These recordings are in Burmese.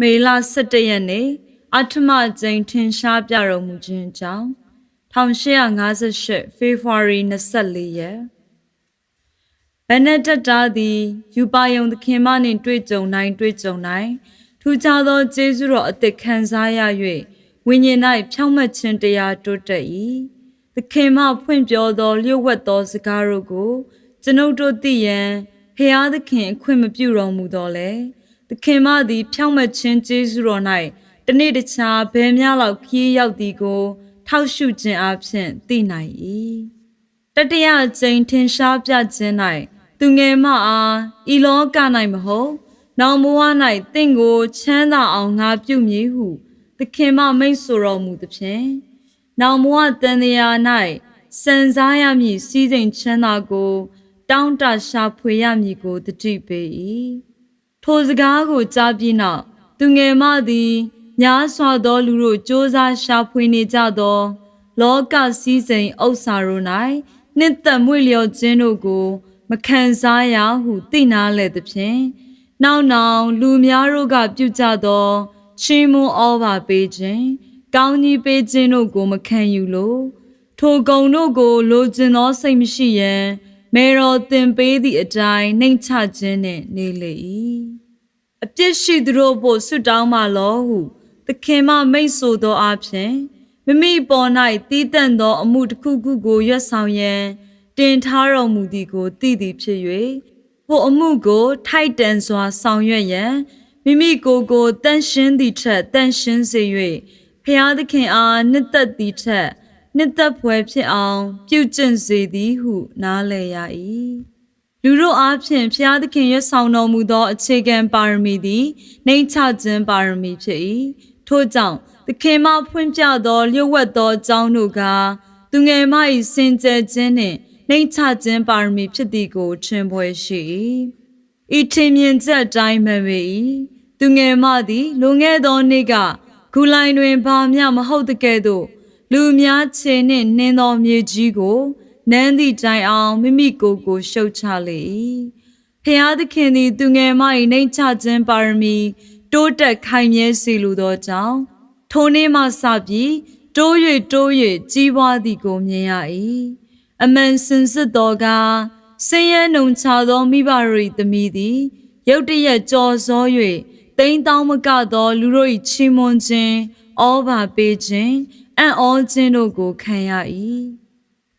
မေလ17ရက်နေ့အထမကျိန်ထင်ရှားပြတော်မူခြင်းအကြောင်း1858ဖေဖော်ဝါရီ24ရက်ဘနက်တက်တာသည်ယူပါယုံသခင်မနှင့်တွေ့ကြုံနိုင်တွေ့ကြုံနိုင်ထူးခြားသောကျေးဇူးတော်အသစ်ခံစားရ၍ဝိညာဉ်၌ဖြောင့်မတ်ခြင်းတရားတိုးတက်၏သခင်မဖွင့်ပြောသောလျှို့ဝှက်သောစကားတို့ကို ကျွန်ုပ်တို့သိရန်ဖျားသခင်အခွင့်မပြုတော်မူတော်လဲ သခင်မသည် ဖြောင့်မတ်ခြင်းကျေးဇူးတော်၌တနေ့တခြားဘယ်များလောက်ခီးရောက်သည်ကို ထောက်ရှုခြင်းအပြင်သိနိုင်၏တတရကျိန်ထင်ရှားပြခြင်း၌သူငယ်မအားဤလောက၌မဟုတ်နောင်ဘဝ၌တင့်ကိုချမ်းသာအောင်ငါပြုမည်ဟုသခင်မမိတ်ဆိုတော်မူသဖြင့်နောင်ဘဝတန်တရား၌စံစားရမည်စည်းစိမ်ချမ်းသာကို တောင်းတရှာဖွေရမည်ကိုတတိပေ၏ ထိုစကားကိုကြားပြီးနောက်သူငယ်မသည်ညားစွာသောလူတို့စ조사ရှာဖွေနေကြသော လောကစည်းစိမ်ဥစ္စာတို့၌နှစ်သက်မွေလျော်ခြင်းတို့ကို မခံစားရဟုသိနာလဲသဖြင့်နောက်နောက်လူများတို့ကပြုကြသောရှင်မွန်ဩဘာပေးခြင်းကောင်းကြီးပေးခြင်းတို့ကို မခံယူလို့ထိုကုံတို့ကိုလိုချင်သောစိတ်မရှိရန်မေတော်သင်ပေးသည့်အတိုင်းနှိမ်ချခြင်းနှင့်နေလေ၏ အပြစ်ရှိသူတို့ဖို့ဆွတောင်းပါလောဟုသခင်မမိတ်ဆိုသောအဖြစ်မိမိပေါ်၌တီးတန့်သော အမှုတစ်ခုခုကိုရွတ်ဆောင်ရန်တင်ထားတော်မူသည်ကိုသိသည်ဖြစ်၍ဟိုအမှုကို ထိုက်တန်စွာ ဆောင်ရွက်ရန်မိမိကိုယ်ကိုတန်ရှင်းသည့်ထက်တန်ရှင်းစေ၍ဖျားသခင်အားနှစ်သက်သည့်ထက်နှစ်သက်ဖွယ်ဖြစ်အောင် ပြုကျင့်စေသည်ဟုနားလည်ရ၏ လူတို့အားဖြင့်ဖျားသခင်ရွတ်ဆောင်တော်မူသောအခြေခံပါရမီသည်နှိမ့်ချခြင်းပါရမီဖြစ်၏ထို့ကြောင့်သခင်မဖွင့်ပြသောလျှို့ဝှက်သောအကြောင်းတို့ကသူငယ်မ၏စင်ကြယ်ခြင်းနှင့်နှိမ့်ချခြင်းပါရမီဖြစ်သည်ကိုထင်ပွဲရှိ၏ဤထင်မြင်ချက်အတိုင်းမှန်ပေ၏သူငယ်မသည်လွန်ခဲ့သောနေ့ကဂူလိုင်တွင်ဘာမျှမဟုတ်တဲ့ကဲ့သို့လူများခြေနှင့်နင်းသောမြေကြီးကို နန်းသည့်တိုင်အောင်မိမိကိုယ်ကိုရှုတ်ချလေ၏ဖျားသခင်သည်သူငယ်မ၏နှိမ့်ချခြင်းပါရမီ တိုးတက်ခိုင်မြဲစေလိုသောကြောင့်ထိုနေ့မှစပြီးတိုး၍တိုး၍ကြီးပွားသည်ကိုမြင်ရ၏အမှန်စင်စစ်တော်ကဆင်းရဲနှုံချသောမိဘတို့၏သမီးသည်ရုတ်တရက်ကြော်စော၍တိမ်တောင်းမကသောလူတို့၏ချီးမွမ်းခြင်းဩဘာပေးခြင်းအံ့ဩခြင်းတို့ကိုခံရ၏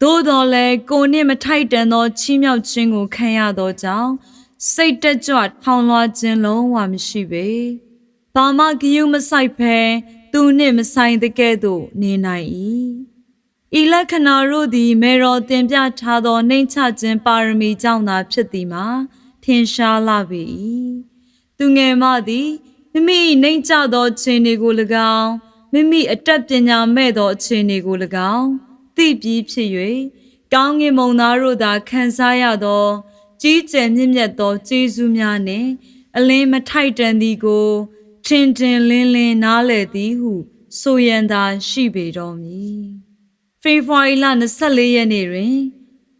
သို့တော်လည်းကိုနှင့်မထိုက်တန်သောချီးမြှောက်ခြင်းကိုခံရသောကြောင့်စိတ်တက်ကြွထောင်လွှာခြင်းလုံးဝမရှိပေ။ဘာမှဂယုမဆိုင်ဖဲသူနှင့်မဆိုင်တဲ့ကဲ့သို့နေနိုင်၏။ဤလက္ခဏာတို့သည်မေတော်တင်ပြထားသောနှိမ့်ချခြင်းပါရမီကြောင့်သာဖြစ်သည်မှာထင်ရှားလာပေ၏။သူငယ်မသည်မိမိနှိမ့်ချသောခြေတွေကို၎င်းမိမိအတတ်ပညာမဲ့သောအခြေအနေကို၎င်း သိပြီးဖြစ်၍ကောင်းကင်မုံသားတို့သာခံစားရသော ကြီးကျယ်မြင့်မြတ်သောကျေးဇူးများနှင့်အလင်းမထိုက်တန်သည်ကိုထင်ထင်လင်းလင်းနားလည်သည်ဟု ဆိုရန်သာရှိပေတော်မူဖေဖော်ဝါရီလ24ရက်နေ့တွင်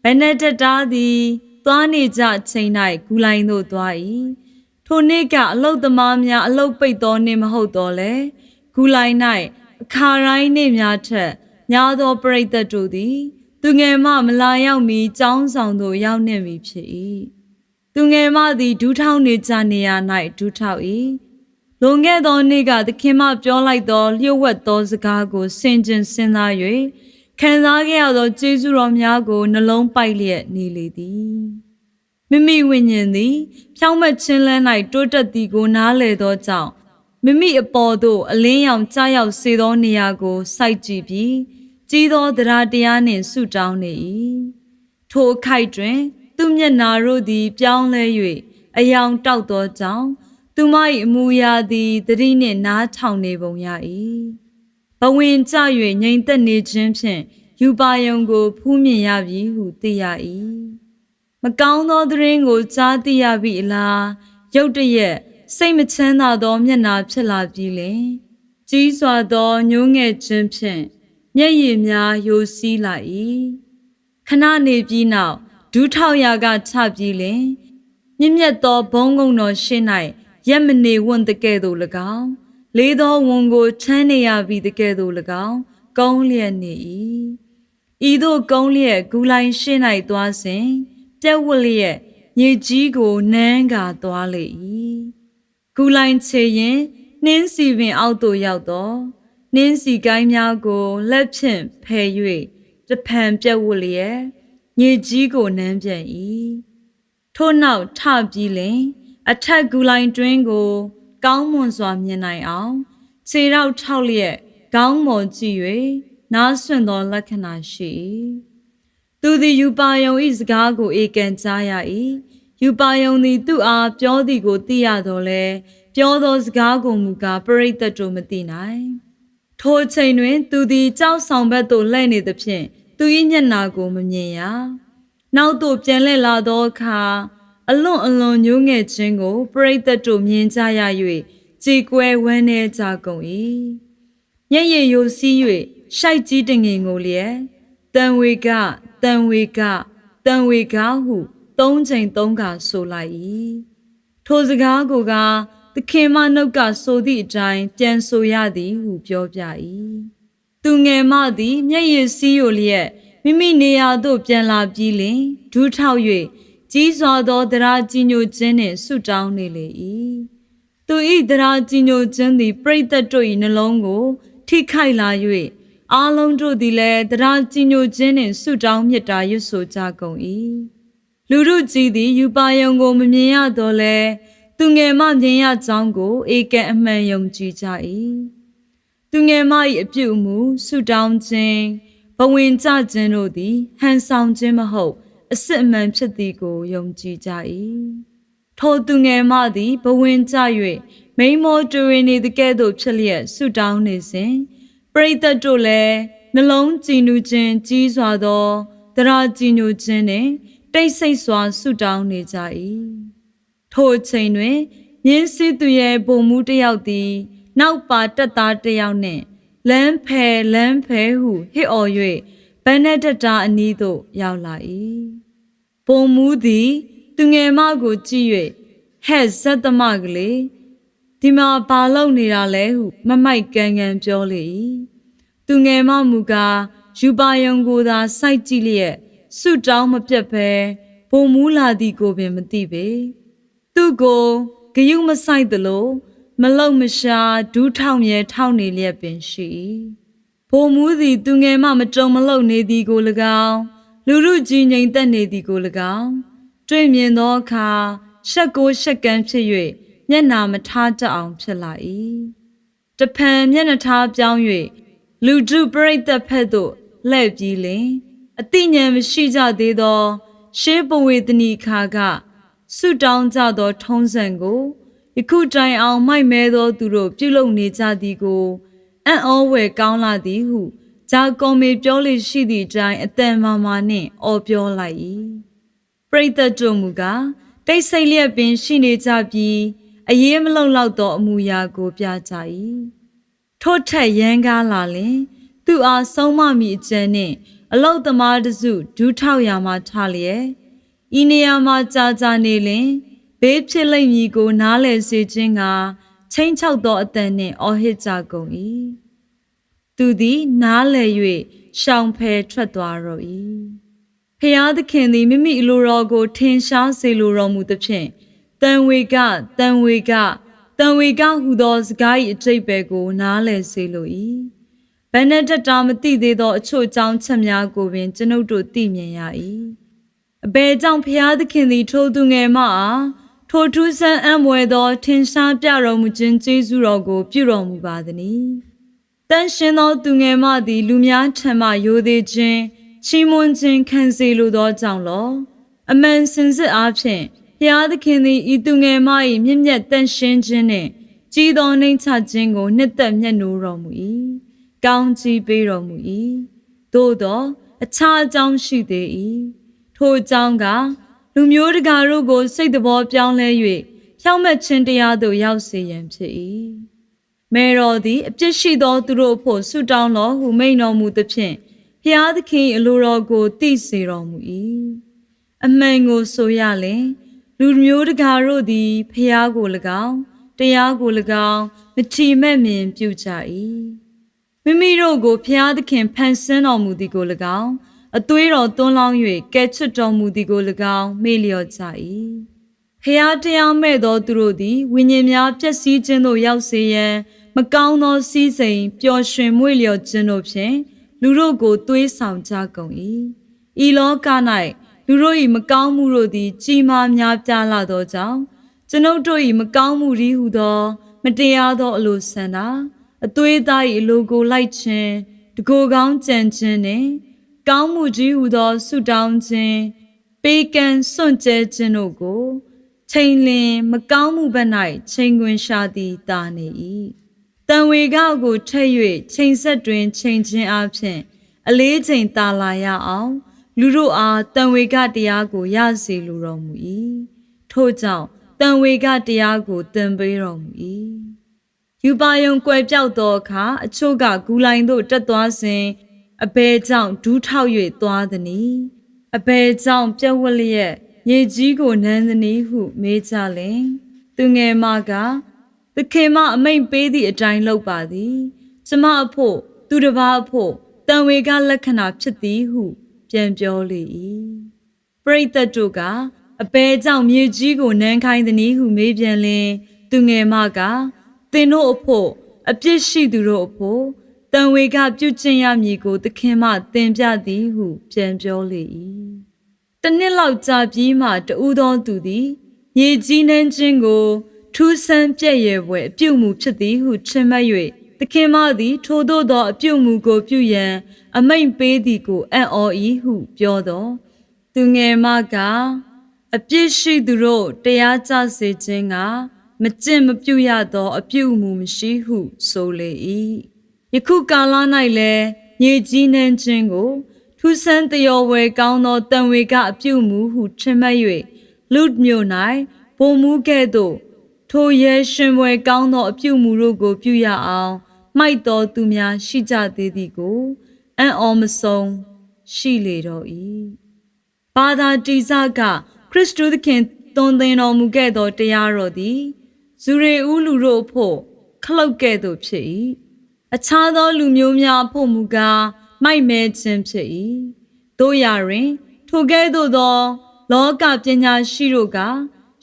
ဘနက်ဒက်တာသည်သွားနေကြချိန်၌ဂူလိုင်းသို့သွား၏ထိုနေ့ကအလုတ်သမားများအလုတ်ပိတ်သောနေ့မဟုတ်တော့လေဂူလိုင်း၌အခါတိုင်းနေ့များထက် များသောပရိသတ်တို့သည် သူငယ်မမလာရောက်မီចောင်းဆောင်သို့ရောက်နေပြီဖြစ်၏သူငယ်မသည်ဒူးထောင်းနေကြနေရာ၌ဒူးထောက်၏လွန်ခဲ့သောနေ့ကသခင်မပြောလိုက်သောလျှို့ဝှက်သောစကားကိုဆင်ခြင်စဉ်းစား၍ခံစားခဲ့ရသောကျေးဇူးတော်များကိုနှလုံးပိုက်လျက်နေလေသည်မိမိဝိညာဉ်သည်ဖြောင်းမက်ခြင်းလန်း၌တိုးတက်သည်ကိုနားလည်သောကြောင့်မိမိအပေါ်သို့အလင်းရောင်ကြားရောက်စေသောနေရာကိုစိုက်ကြည့်ပြီး ကြီးသောတရားတရားနှင့်ဆုတောင်းနေ၏ထိုအခိုက်တွင် သူမျက်နာတို့သည် ပြောင်းလဲ၍အယောင်တောက်သောကြောင့်သူမ၏အမူအရာသည်တတိနှင့်နားထောင်နေပုံရ၏ဘဝင်ကြ၍ငြိမ်သက်နေခြင်းဖြင့်ယူပါယုံကို ဖူးမြင်ရပြီဟုသိရ၏မကောင်းသောသတင်းကိုကြားသိရပြီအလားရုတ်တရက်စိတ်မချမ်းသာသောမျက်နာဖြစ်လာပြီလင်ကြီးစွာသောညှိုးငယ်ခြင်းဖြင့် မျက်ရည်များယိုစီးလာ၏ခဏနေပြီးနောက်ဒူးထောက်ရာကချပြီးလင်မြင့်မြတ်သောဘုံကုံတော်ရှင်း၌ရက်မနေဝွန့်တကဲ့သို့၎င်းလေးသောဝန်ကိုချမ်းနေရပြီးတကဲ့သို့၎င်းကုန်းလျက်နေ၏ဤသို့ကုန်းလျက်ဂူလိုင်းရှင်း၌သွားစဉ်ပြက်ဝတ်လျက်မြေကြီးကိုနမ်းကာသွားလေ၏ဂူလိုင်းချေရင်နှင်းစီပင်အောက်သို့ရောက်တော့ နှင်းစီကိုင်းများကိုလက်ဖြင့်ဖယ်၍တဖန်ပြက်ဝတ်လျက်မြေကြီးကိုနမ်းပြန်၏ထို့နောက်ထပြီးလင် အထက်ဂူလိုင်းတွင်းကို ကောင်းမွန်စွာမြင်နိုင်အောင်ခြေရောက်ထောက်လျက်ခေါင်းမော်ကြည့်၍နားဆွင့်သောလက္ခဏာရှိ၏သူသည်ယူပါယုံ၏စကားကိုဧကန်ကြားရ၏ယူပါယုံသည်သူ့အားပြောသည်ကိုသိရတော်လဲပြောသောစကားကိုမူကားပရိသတ်တို့မသိနိုင် ထိုချိန်တွင် သူသည်ကြောက်ဆောင်ဘက်သို့လှည့်နေသဖြင့်သူ၏မျက်နာကိုမမြင်ရနောက်သို့ပြန်လှည့်လာသောအခါအလွန်အလွန်ညှိုးငယ်ခြင်းကိုပရိသတ်တို့မြင်ကြရ၍ကြေကွဲဝမ်းနည်းကြကုန်၏မျက်ရည်ယိုစီး၍ရှိုက်ကြီးတငင်ကိုလျက်တန်ဝေကတန်ဝေကတန်ဝေကဟုသုံးချိန်သုံးခါဆိုလိုက်၏ထိုစကားကိုက သခင်မနှုတ်ကဆိုသည့်အတိုင်းပြန်ဆိုရသည်ဟုပြောပြ၏သူငယ်မသည်မျက်ရည်စီးရလျက်မိမိနေရာသို့ပြန်လာပြီးလင်ဒူးထောက်၍ကြီးစွာသောတရားကြီးညိုခြင်းနှင့်ဆုတောင်းနေလေ၏သူ၏တရားကြီးညိုခြင်းသည်ပရိသတ်တို့၏နှလုံးကို ထိခိုက်လာ၍အားလုံးတို့သည်လည်းတရားကြီးညိုခြင်းနှင့်ဆုတောင်းမြတ်တာရွတ်ဆိုကြကုန်၏လူတို့ကြီးသည်ယူပါယုံကိုမမြင်ရတော့လဲ သူငယ်မမြင်ရကြောင်းကိုဧကန်အမှန်ယုံကြည်ကြ၏သူငယ်မ၏အပြုအမူဆုတောင်းခြင်းဘဝင်ကြခြင်းတို့သည်ဟန်ဆောင်ခြင်းမဟုတ် အစစ်အမှန်ဖြစ်သည်ကိုယုံကြည်ကြ၏ထိုသူငယ်မသည်ဘဝင်ကြ၍မိမောတူရင်နေတကဲ့သို့ဖြစ်လျက်ဆုတောင်းနေစဉ်ပရိသတ်တို့လည်းနှလုံးကြည်နူးခြင်းကြီးစွာသောတရားကြည်ညိုခြင်းနှင့်တိတ်ဆိတ်စွာဆုတောင်းနေကြ၏ ထိုအချိန်တွင်မြင်းစည်းသူရဲ့ဘုံမှုတစ်ယောက်သည် နောက်ပါတက်သားတစ်ယောက်နှင့်လမ်းဖယ်လမ်းဖယ်ဟုဟစ်အော်၍ဘန်နက်တတာအနီးသို့ရောက်လာ၏ဘုံမှုသည် သူငယ်မကိုကြည့်၍ဟဲ့ဇတ်သမကလေးဒီမှာဘာလုပ်နေတာလဲဟု မမိုက်ကန်ကန်ပြောလေ၏သူငယ်မမူကားယူပါယုံကိုသာစိုက်ကြည့်လျက်ဆုတောင်းမပြတ်ပဲဘုံမူလာသည်ကိုပင်မသိပေ သူကိုဂယုမဆိုင်သလိုမလုံမရှာဒူးထောင်မြဲထောက်နေလျက်ပင်ရှိဘုံမူသည်သူငယ်မမတုံမလုံနေသည်ကို၎င်းလူလူကြီးငိမ်သက်နေသည်ကို၎င်းတွေ့မြင်သောအခါရှက်ကိုရှက်ကန်းဖြစ်၍မျက်နာမထားတတ်အောင်ဖြစ်လာ၏တဖန်မျက်နှာထားပြောင်း၍လူဒုပရိသတ်ဖက်သို့လှည့်ပြီးလင်အတိညာမရှိကြသေးသော ရှေးပဝေသနီခါက ဆုတောင်းကြသော ထုံးစံကိုယခုတိုင်အောင်မိုက်မဲသောသူတို့ပြုလုပ်နေကြသည်ကိုအံ့ဩဝယ်ကောင်းလာသည်ဟုဂျာကွန်မေပြောလေရှိသည့်အတိုင်းအတန်မာမာနှင့်အော်ပြောလိုက်၏ပရိသတ်တို့မူကားတိတ်ဆိတ်လျက်ပင်ရှိနေကြပြီးအရေးမလုံလောက်သောအမူအရာကိုပြကြ၏ထို့ထက်ရန်ကားလာလင် သူအားဆုံးမမိအကျဉ်းနှင့်အလုတ်သမားတစုဒူးထောက်ရာမှထားလျက် ဤနေရာမှာကြာကြာနေလင်ဘေးဖြစ်လိမ့်မည်ကို နားလည်စေခြင်းကချင်းချောက်သောအတန်နှင့်အော်ဟစ်ကြကုန်၏သူသည် နားလည်၍ရှောင်ဖယ်ထွက်သွားတော့၏ဖျားသခင်သည်မိမိအလိုတော်ကို ထင်ရှားစေလိုတော်မူသဖြင့်တန်ဝေကတန်ဝေကတန်ဝေကဟူသောစကား၏အကျိတ်ပဲကို နားလည်စေလို၏ဘယ်နဲ့တတာမသိသေးသောအချို့အကြောင်းချက်များကိုပင်ကျွန်ုပ်တို့သိမြင်ရ၏ အဘယ်ကြောင့်ဖျားသခင်သည်ထိုသူငယ်မအားထိုထူးဆန်းအံ့မွယ်သော ထင်ရှားပြတော်မူခြင်းကျေးဇူးတော်ကို ပြုတော်မူပါသည်။တန်ရှင်သောသူငယ်မသည် လူများထံမှယိုသေးခြင်းချီးမွမ်းခြင်းခံစေလိုသောကြောင့်လောအမှန်စင်စစ်အားဖြင့်ဖျားသခင်သည်ဤသူငယ်မ၏မြင့်မြတ်တန်ရှင်ခြင်းနှင့်ကြီးသောနှိမ်ချခြင်းကိုနှစ်သက်မျက်နှိုးတော်မူ၏။ကောင်းချီးပေးတော်မူ၏။သို့သော အခြားအကြောင်းရှိသေး၏။ ထိုအကြောင်းကလူမျိုးတကာတို့ကို စိတ်တော်ပြောင်းလဲ၍ဖြောင့်မတ်ခြင်းတရားသို့ရောက်စေရန်ဖြစ်၏မေတော်သည်အပြစ်ရှိသောသူတို့ဖို့ဆုတောင်းတော်ဟုမိန်တော်မူသဖြင့်ဖျားသခင်အလိုတော်ကိုသိစေတော်မူ၏အမှန်ကိုဆိုရလင်လူမျိုးတကာတို့သည်ဖျားကို၎င်းတရားကို၎င်းမထီမဲ့မြင်ပြုကြ၏မိမိတို့ကိုဖျားသခင်ဖန်ဆင်းတော်မူသည်ကို၎င်း အသွေးတော်သွန်းလောင်း၍ကဲချွတ်တော်မူသည်ကို၎င်းမေ့လျော့ကြ၏ဖျားတရားမဲ့သောသူတို့သည်ဝိညာဉ်များပျက်စီးခြင်းသို့ရောက်စေရန်မကောင်းသောစည်းစိမ်ပျော်ရွှင်မွေ့လျော့ခြင်းတို့ဖြင့်လူတို့ကိုသွေးဆောင်ကြကုန်၏ဤလောက၌လူတို့၏မကောင်းမှုတို့သည် ကြီးမားများပြားလာသောကြောင့်ကျွန်ုပ်တို့၏မကောင်းမှုဤဟုသော မတရားသောအလိုဆန္ဒအသွေးသား၏အလိုကိုလိုက်ခြင်းတကိုယ်ကောင်းကြံခြင်းနှင့် ကောင်းမှုကြီးဟုသောဆုတောင်းခြင်းပေးကမ်းစွန့်ကြဲခြင်းတို့ကိုချိန်လင်မကောင်းမှုဘက်၌ချိန်ခွင်ရှာသည်တာနေ၏တံဝေကကိုထက်၍ချိန်ဆက်တွင်ချိန်ခြင်းအပြင်အလေးချိန်တာလာရအောင် လူတို့အားတံဝေကတရားကိုရစေလိုတော်မူ၏ထို့ကြောင့်တံဝေကတရားကိုသင်ပေးတော်မူ၏ယူပါယုံကွယ်ပြောက်သောအခါအချို့ကဂူလိုင်သို့တက်သွားစဉ် အဘဲကြောင့်ဒူးထောက်၍သွားသည်။အဘဲကြောင့်ပြက်ဝက်လျက်မြေကြီးကိုနမ်းသည်ဟုမေးကြလင်သူငယ်မကသခင်မအမိန်ပေးသည့်အတိုင်းလုပ်ပါသည်ကျမအဖို့သူတစ်ပါးအဖို့တန်ဝေကလက္ခဏာဖြစ်သည်ဟု ပြန်ပြောလေ၏ပရိသတ်တို့ကအဘဲကြောင့်မြေကြီးကိုနမ်းခိုင်းသည်ဟုမေးပြန်လင် သူငယ်မကသင်တို့အဖို့အပြစ်ရှိသူတို့အဖို့ တန်ဝေကပြုကျင့်ရမည်ကို သခင်မသင်ပြသည်ဟု ပြန်ပြောလေ၏တနှစ်လောက်ကြာပြီးမှတူသောသူသည်မြေကြီးနှင်းခြင်းကို ထူးဆန်းပြည့်ရဲ့ဘွယ်အပြုတ်မှုဖြစ်သည်ဟုထင်မှတ်၍သခင်မသည် ထိုသို့သောအပြုတ်မှုကိုပြုရန် အမိန့်ပေးသည်ကိုအံ့ဩ၏ဟုပြောသောသူငယ်မကအပြစ်ရှိသူတို့တရားကြစေခြင်းကမကျင့်မပြုရသော အပြုတ်မှုမရှိဟုဆိုလေ၏ ယခုကာလ၌လည်းမြေကြီးနှင်းခြင်းကိုထူးဆန်းတယောဝယ်ကောင်းသောတံဝေကအပြုတ်မှုဟုထင်မှတ်၍လူမျိုး၌ဘုံမှုကဲ့သို့ထိုရဲရှင်ဝယ်ကောင်းသောအပြုတ်မှုတို့ကို ပြုရအောင်မိုက်တော်သူများရှိကြသေးသည်ကိုအံ့ဩမဆုံးရှိလေတော့၏ဘာသာတိစကခရစ်တုသခင်သွန်သင်တော်မူခဲ့သောတရားတော်သည်ဇူရေဦးလူတို့ဖို့ခလုတ်ကဲ့သို့ဖြစ်၏ အခြားသောလူမျိုးများဖို့မူကားမိုက်မဲခြင်းဖြစ်၏တို့ရတွင်ထိုကဲ့သို့သော လောကပညာရှိတို့က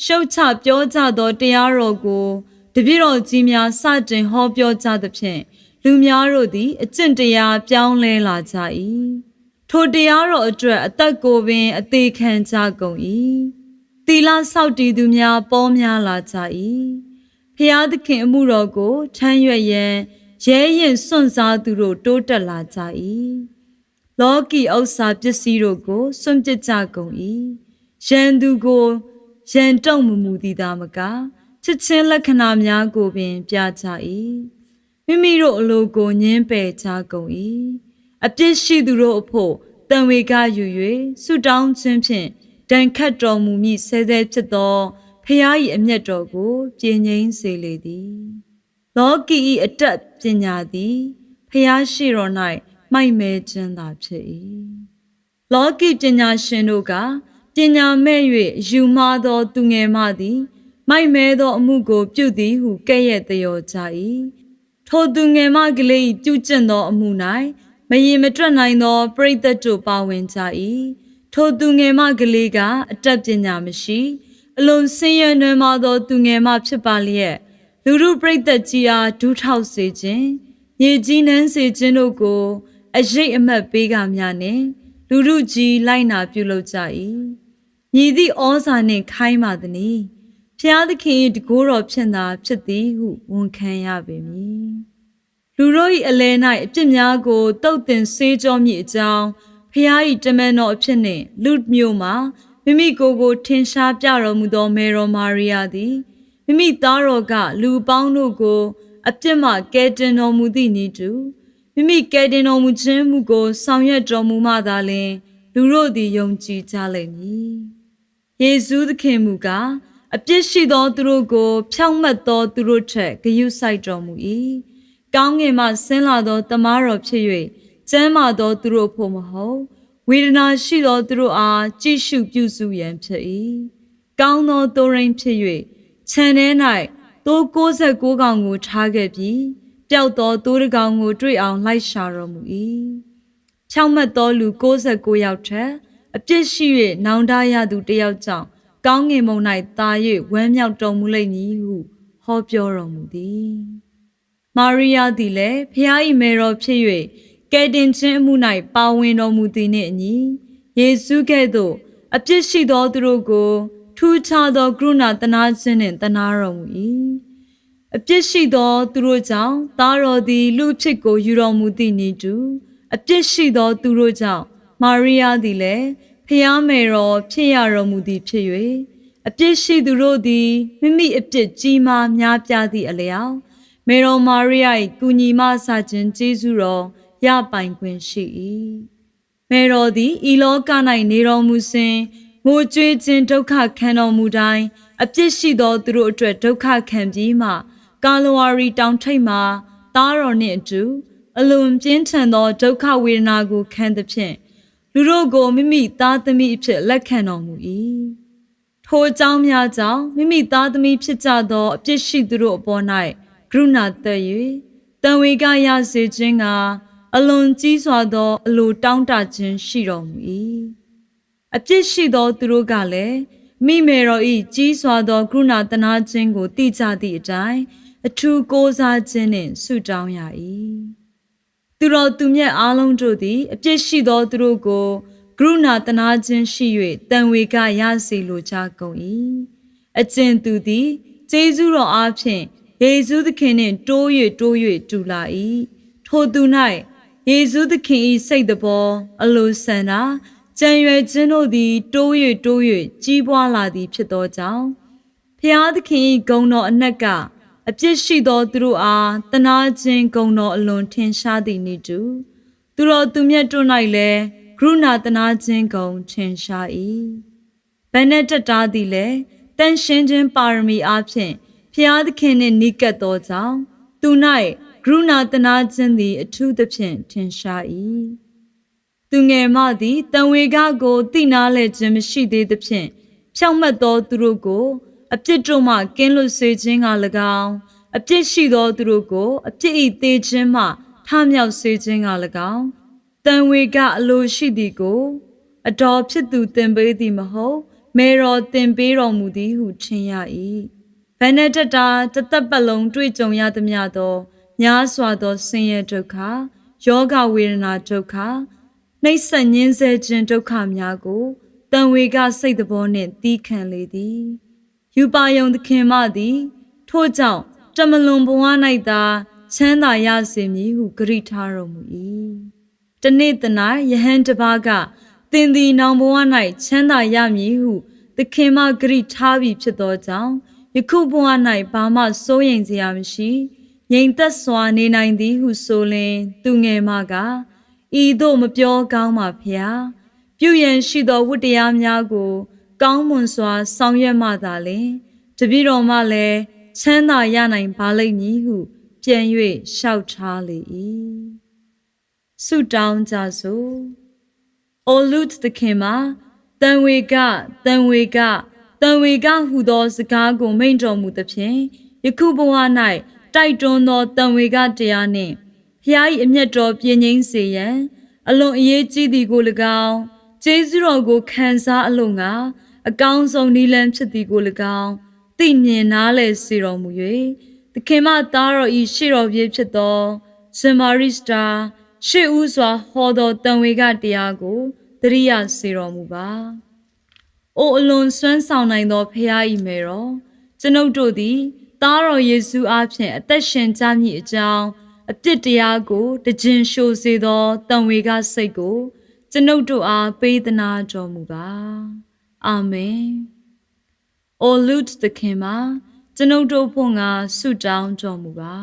ရှုတ်ချပြောကြသောတရားတော်ကိုတပြည့်တော်ကြီးများစတင်ဟောပြောကြသဖြင့်လူများတို့သည် အကျင့်တရားပြောင်းလဲလာကြ၏ထိုတရားတော်အတွက်အသက်ကိုပင်အသေးခံကြကုန်၏သီလဆောက်တည်သူများပေါများလာကြ၏ဖျားသခင်အမှုတော်ကိုထမ်းရွက်ရန် ရဲရင်စွန့်စားသူတို့တိုးတက်လာကြ၏လောကီဥစ္စာပစ္စည်းတို့ကိုစွန့်ပစ်ကြကုန်၏ရန်သူကိုရန်တုံမမူသည်သာမကချစ်ချင်းလက္ခဏာများကိုပင်ပြကြ၏မိမိတို့အလိုကိုညင်းပယ်ကြကုန်၏အပြစ်ရှိသူတို့အဖို့တံဝေကယူ၍ဆုတောင်းခြင်းဖြင့်တန်ခတ်တော်မူမည့်ဆဲဆဲဖြစ်သောဖျား၏အမျက်တော်ကိုပြင်းငိမ့်စေလေသည် လောကီ၏အတတ်ပညာသည်ဖျားရှိတော်၌မိုက်မဲခြင်းသာဖြစ်၏လောကီပညာရှင်တို့ကပညာမဲ့၍ယူမှားသောသူငယ်မသည်မိုက်မဲသောအမှုကို ပြုသည်ဟုကဲ့ရဲ့တယောကြ၏ထိုသူငယ်မကလေးပြုကျင့်သောအမှု၌မရင်မတွက်နိုင်သောပရိသတ်တို့ပါဝင်ကြ၏ထိုသူငယ်မကလေးကအတတ်ပညာမရှိ အလွန်ဆင်းရဲနွမ်းပါသောသူငယ်မဖြစ်ပါလျက် လူလူပရိသတ်ကြီးအားဒူးထောက်စေခြင်းမြေကြီးနှန်းစေခြင်းတို့ကို အရေးအမတ်ပေးကများနှင့်လူလူကြီးလိုက်နာပြုလုပ်ကြ၏ညီသည့်ဩဇာနှင့်ခိုင်းပါသည်။ဖျားသခင်၏တကိုးတော်ဖြင့်သာဖြစ်သည်ဟုဝန်ခံရပေမည်။လူတို့၏အလဲ၌အပြစ်များကိုတုတ်တင်ဆေးကြောမည်အကြောင်းဖျား၏တမန်တော်အဖြစ်နှင့်လူမျိုးမှာမိမိကိုယ်ကိုထင်ရှားပြတော်မူသောမေရောမာရိယာသည် မိမိသားတော်ကလူပေါင်းတို့ကို အပြစ်မှကယ်တင်တော်မူသည့်နည်းတူမိမိကယ်တင်တော်မူခြင်းမူကို ဆောင်ရွက်တော်မူမှသာလျှင်လူတို့သည်ယုံကြည်ကြလိမ့်မည်။ယေရှုသခင်မူကားအပြစ်ရှိသောသူတို့ကို ဖြောင့်မတ်သောသူတို့ထက်ဂရုစိုက်တော်မူ၏။ကောင်းငင်မှဆင်းလာသောတမားတော်ဖြစ်၍ကျမ်းမာသောသူတို့ဖို့မဟုတ်ဝေဒနာရှိသောသူတို့အားကြည့်ရှုပြုစုရန်ဖြစ်၏။ကောင်းသောတိုးရင်ဖြစ်၍ ခြံထဲ၌သိုး69ကောင်ကိုထားခဲ့ပြီးပျောက်သောသိုးတစ်ကောင်ကိုတွေ့အောင်လိုက်ရှာတော်မူ၏ဖြောင့်မတ်သောလူ69ယောက်ထက်အပြစ်ရှိ၍နောင်တရသူတစ်ယောက်ကြောင့်ကောင်းငင်မုံ၌တာ၍ဝမ်းမြောက်တော်မူလိမ့်မည်ဟုဟောပြောတော်မူသည်မာရိယာသည်လည်းဖျား၏မေတော်ဖြစ်၍ကယ်တင်ခြင်းအမှု၌ပါဝင်တော်မူသည်နှင့်အညီယေရှုကဲ့သို့အပြစ်ရှိသောသူတို့ကို ထူးခြားသောကရုဏာတနာခြင်းနှင့်တနာတော်မူ၏အပြစ်ရှိသောသူတို့ကြောင့်သားတော်သည်လူအဖြစ်ကိုယူတော်မူသည့်နည်းတူအပြစ်ရှိသောသူတို့ကြောင့်မာရိယာသည်လည်းဖျားမယ်တော်ဖြစ်ရတော်မူသည်ဖြစ်၍အပြစ်ရှိသူတို့သည်မိမိအပြစ်ကြီးမားများပြားသည့်အလျောက်မေတော်မာရိယာ၏ကုညီမဆာခြင်းကျေးဇူးတော်ရပိုင်ခွင့်ရှိ၏မေတော်သည်ဤလောက၌နေတော်မူစဉ် ငိုကြွေးခြင်းဒုက္ခခံတော်မူတိုင်းအပြစ်ရှိသောသူတို့အတွက်ဒုက္ခခံပြီးမှကာလဝါရီတောင်ထိပ်မှသားတော်နှင့်အတူအလွန်ပြင်းထန်သောဒုက္ခဝေဒနာကိုခံသဖြင့်လူတို့ကိုမိမိသားသမီးအဖြစ်လက်ခံတော်မူ၏ထိုအကြောင်းများကြောင့်မိမိသားသမီးဖြစ်ကြသောအပြစ်ရှိသူတို့အပေါ်၌ကရုဏာသက်၍တန်ဝေကရစေခြင်းကအလွန်ကြီးစွာသောအလိုတောင်းတခြင်းရှိတော်မူ၏ အပြစ်ရှိသောသူတို့ကလည်းမိမေတော်ဤကြီးစွာသောကရုဏာတနာခြင်းကိုသိကြသည့်အတိုင်းအထူးကိုးစားခြင်းနှင့်ဆုတောင်းရ၏သူတော်သူမြတ်အားလုံးတို့သည် အပြစ်ရှိသောသူတို့ကိုကရုဏာတနာခြင်းရှိ၍တန်ဝေကရစေလိုကြကုန်၏အကျင့်သူသည်ကျေးဇူးတော်အားဖြင့်ယေရှုသခင်နှင့်တိုး၍တိုး၍တူလာ၏ထိုသူ၌ယေရှုသခင်၏စိတ်တော်အလိုဆန္ဒ ကြံရွယ်ခြင်းတို့သည် တိုး၍တိုး၍ကြီးပွားလာသည်ဖြစ်သောကြောင့်ဖျားသခင်၏ဂုဏ်တော်အနက်ကအပြစ်ရှိသောသူတို့အားတနာခြင်းဂုဏ်တော်အလွန်ထင်ရှားသည်နည်းတူသူတော်သူမြတ်တို့၌လည်းကရုဏာတနာခြင်းဂုဏ်ထင်ရှား၏ဘယ်နဲ့တက်တာသည်လဲတန်ရှင်းခြင်းပါရမီအားဖြင့်ဖျားသခင်နှင့်နိကတ်သောကြောင့်သူ၌ကရုဏာတနာခြင်းသည်အထူးသဖြင့်ထင်ရှား၏ သူငယ်မသည်တန်ဝေကကိုတိနာလဲခြင်းမရှိသေးသဖြင့်ဖြောင့်မတ်သောသူတို့ကို အပြစ်တို့မှကင်းလွတ်စေခြင်းက၎င်းအပြစ်ရှိသောသူတို့ကို အပြစ်ဤသေးခြင်းမှထမြောက်စေခြင်းက၎င်းတန်ဝေကအလိုရှိသည်ကို အတော်ဖြစ်သူတင်ပေးသည်မဟုတ်မေတော်တင်ပေးတော်မူသည်ဟုထင်ရ၏ဘယ်နဲ့တတာတသက်ပတ်လုံးတွေ့ကြုံရသမျှသောများစွာသောဆင်းရဲဒုက္ခယောဂဝေဒနာဒုက္ခ နှိပ်စက်ညှင်းဆဲခြင်းဒုက္ခများကိုတန်ဝေကစိတ်တော်နှင့်တီးခံလေသည်ယူပါယုံသခင်မသည် ထို့ကြောင့်တမလွန်ဘဝ၌သာချမ်းသာရစေမည်ဟုဂရိထားတော်မူ၏တနေ့တ၌ယဟန်တပါးကသင်သည်နောင်ဘဝ၌ချမ်းသာရမည်ဟုသခင်မဂရိထားပြီးဖြစ်သောကြောင့်ယခုဘဝ၌ဘာမှစိုးရိမ်စရာမရှိငြိမ်သက်စွာနေနိုင်သည်ဟုဆိုလင် သူငယ်မက ဤသို့မပြောကောင်းပါဖျားပြုရန်ရှိသောဝတ္တရားများကို ကောင်းမွန်စွာ ဆောင်ရွက်မှသာလျှင်တပည့်တော်မှလည်းချမ်းသာရနိုင်ပါလိမ့်မည်ဟုပြန်၍လျှောက်ထားလေ၏ဆုတောင်းကြစို့အိုလူတ်သခင်မှာတန်ဝေကတန်ဝေကတန်ဝေကဟူသောစကားကိုမိန့်တော်မူသဖြင့်ယခုဘဝ၌တိုက်တွန်းသောတန်ဝေကတရားနှင့် ဖျား၏အမျက်တော်ပြင်းငိမ့်စေရန်အလွန်အရေးကြီးသည်ကို၎င်းကျေးဇူးတော်ကိုခံစားအလုံးကအကောင်းဆုံးနည်းလမ်းဖြစ်သည်ကို၎င်းသိမြင်နားလည်စေတော်မူ၍သခင်မသားတော်ဤရှေ့တော်ပြည့်ဖြစ်သောဇင်မာရိစတာရှေ့ဦးစွာဟောသောတန်ဝေကတရားကိုသတိရစေတော်မူပါ။အိုအလွန်စွမ်းဆောင်နိုင်သောဖခင်၏မေတော်ကျွန်ုပ်တို့သည်သားတော်ယေရှုအားဖြင့်အသက်ရှင်ကြမည်အကြောင်း အပြစ်တရားကိုတကြင်ရှိုစေသောတန်ဝေကစိတ်ကို ကျွန်ုပ်တို့အားပေးသနာတော်မူပါအာမင်အိုလူတ်သခင်မှာကျွန်ုပ်တို့ဖို့ငါဆုတောင်းတော်မူပါ